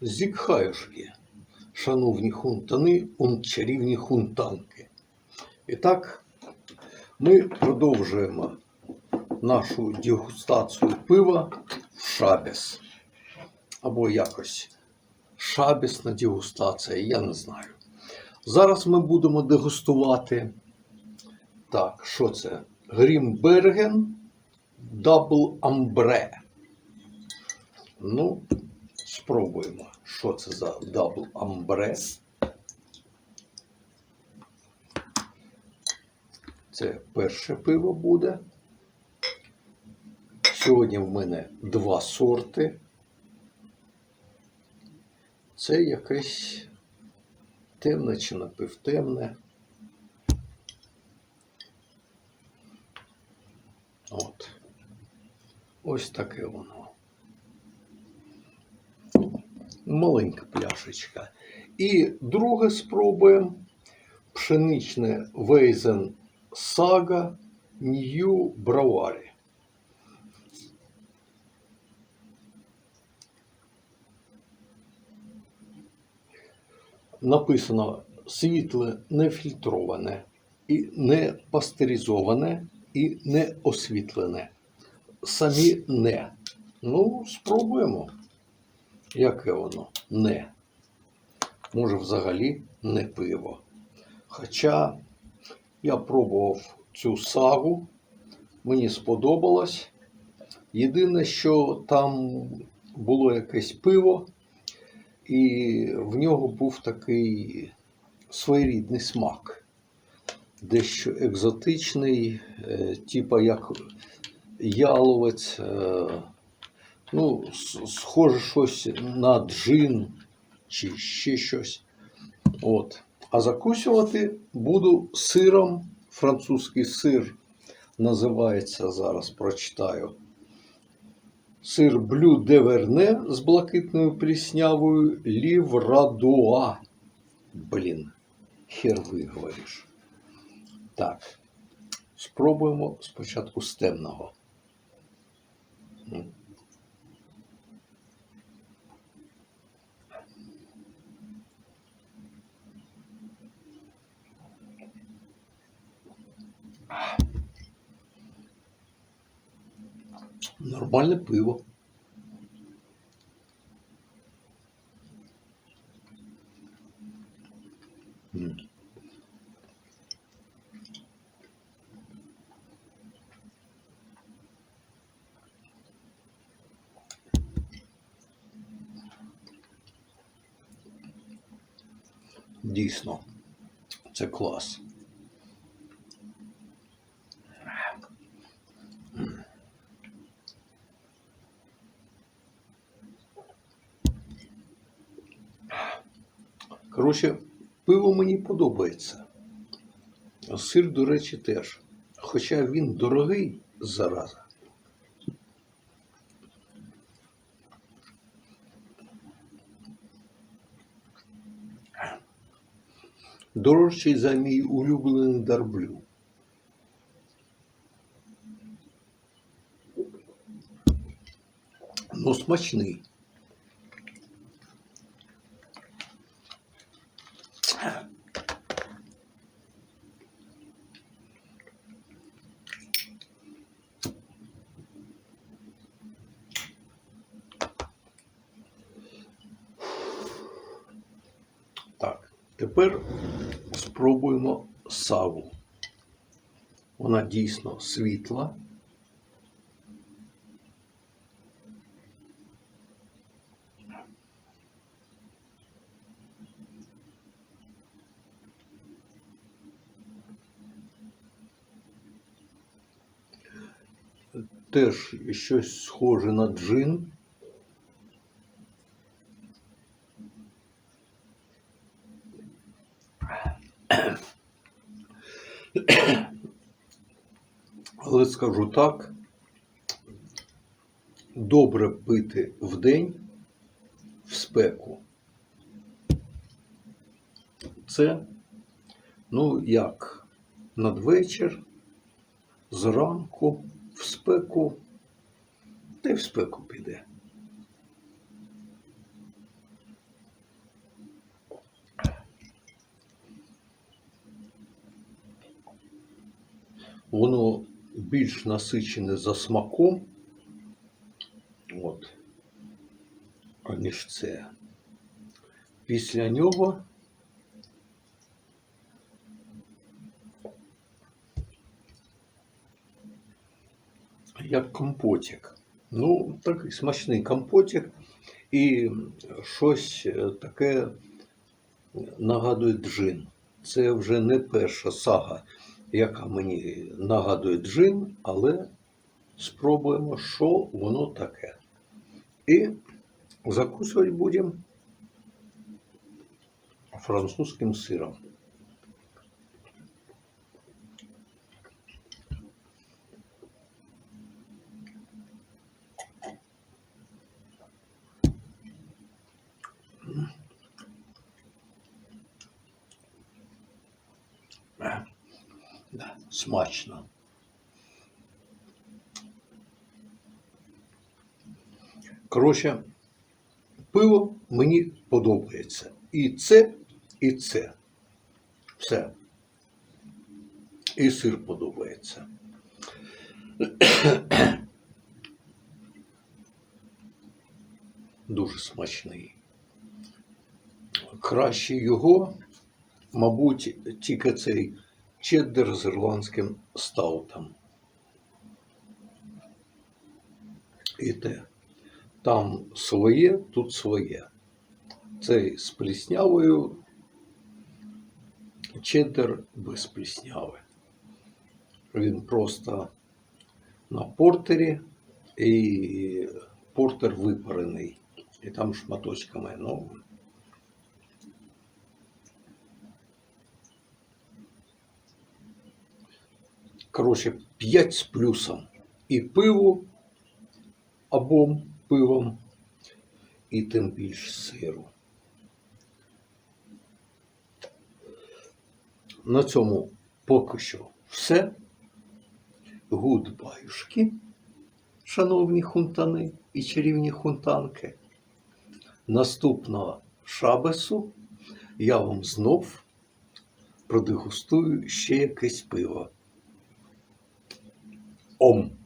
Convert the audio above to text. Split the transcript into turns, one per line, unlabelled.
Зікхаюшки, шановні хунтани, чарівні хунтанки. І так, ми продовжуємо нашу дегустацію пива в шабіс. Або якось шабісна дегустація, я не знаю. Зараз ми будемо дегустувати. Так, що це? Грімберген Дабл Амбре. Ну, спробуємо, що це за дабл амбре. Це перше пиво буде. Сьогодні в мене два сорти. Це якесь темне чи напівтемне. От. Ось таке воно. Маленька пляшечка. І друге спробуємо пшеничне Вейзен Сага Нью Браварі. Написано світле нефільтроване і не пастеризоване і не освітлене. Самі не. Ну, спробуємо. Яке воно? Не. Може, взагалі не пиво. Хоча я пробував цю сагу, мені сподобалось. Єдине, що там було якесь пиво, і в нього був такий своєрідний смак. Дещо екзотичний, е, типа як яловець. Ну, схоже щось на джин чи ще щось. От. А закусувати буду сиром. Французький сир називається зараз, прочитаю. Сир блю де верне з блакитною пліснявою ліврадуа. Блін, хер виговориш. Так. Спробуємо спочатку з темного. Нормальне пиво. Дійсно, це клас. Коротше, пиво мені подобається. Сир, до речі, теж. Хоча він дорогий зараза. Дорожчий за мій улюблений дарблю. Ну, смачний. Так, тепер спробуємо саву. Вона дійсно світла. Теж щось схоже на джин. Але скажу так, добре пити вдень в спеку. Це, ну, як надвечір, зранку, спеку, та й в спеку піде. Воно більш насичене за смаком, от, аніж це. Після нього як компотик. Ну, такий смачний компотик. І щось е, таке нагадує джин. Це вже не перша сага, яка мені нагадує джин, але спробуємо, що воно таке. І закусувати будемо французьким сиром. Смачно. Коротше, пиво мені подобається. І це, і це. Все. І сир подобається. Дуже смачний. Краще його, мабуть, тільки цей чеддер з ірландським стаутом. І те. Там своє, тут своє. Цей з пліснявою, чеддер без плісняви. Він просто на портері і портер випарений. І там шматочками. Ну, коротше, 5 з плюсом. І пиво або пивом, і тим більш сиру. На цьому поки що все. Гудбаюшки, шановні хунтани і чарівні хунтанки. Наступного шабесу я вам знов продегустую ще якесь пиво. om.